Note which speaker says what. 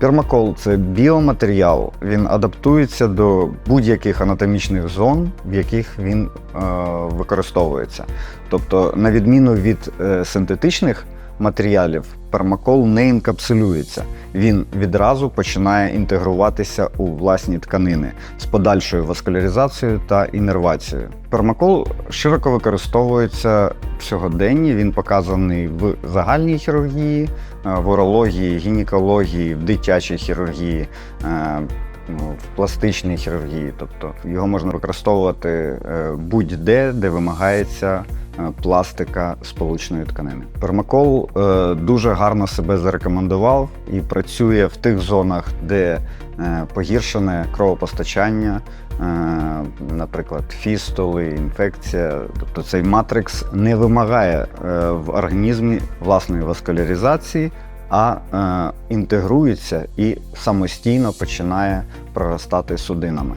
Speaker 1: Пермакол це біоматеріал. Він адаптується до будь-яких анатомічних зон, в яких він е, використовується. Тобто, на відміну від е, синтетичних матеріалів, пермакол не інкапсулюється. Він відразу починає інтегруватися у власні тканини з подальшою васкуляризацією та інервацією. Пермакол широко використовується сьогоденні. Він показаний в загальній хірургії, е, в урології, гінекології, в дитячій хірургії. е, ну, В пластичній хірургії, тобто його можна використовувати е, будь-де, де вимагається пластика сполучної тканини. Пермакол е, дуже гарно себе зарекомендував і працює в тих зонах, де е, погіршене кровопостачання, е, наприклад, фістули, інфекція. Тобто цей матрикс не вимагає е, в організмі власної васкуляризації, а е, інтегрується і самостійно починає проростати судинами.